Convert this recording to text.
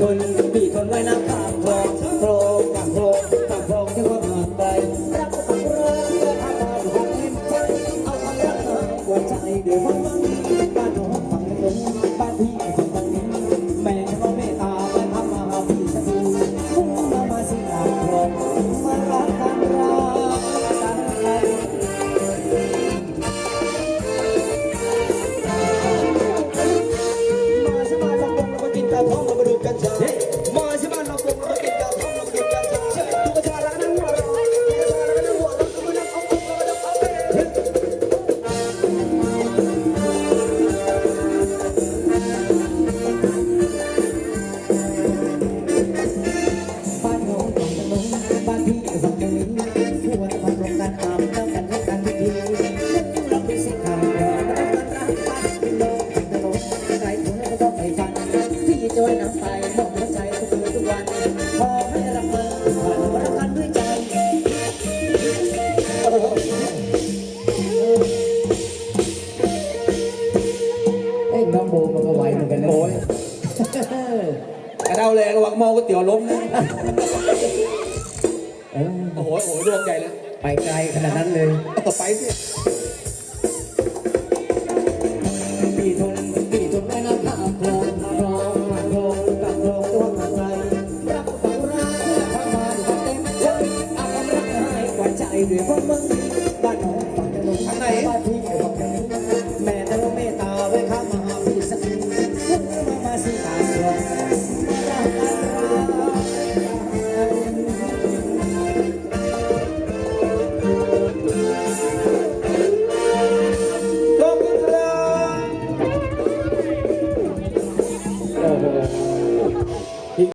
con เอ้ยน้อโบมันก็ไหวเหมือนกันนะโอ้ยกระเดาเลยระวังมองก๋วยเตี๋ยวล้มนะเออโอ้โหโอ้โหรวมใหญ่เลยไปไกลขนาดนั้นเลยต่อไปสิพี่ทนพี่ทนไม่นับข้าโคลนโคลนโคลนกับโคลนตัวมาใจรักฝังรักรักมาเต็มใจอาบรักให้กว่าใจด้วยเพราะมึง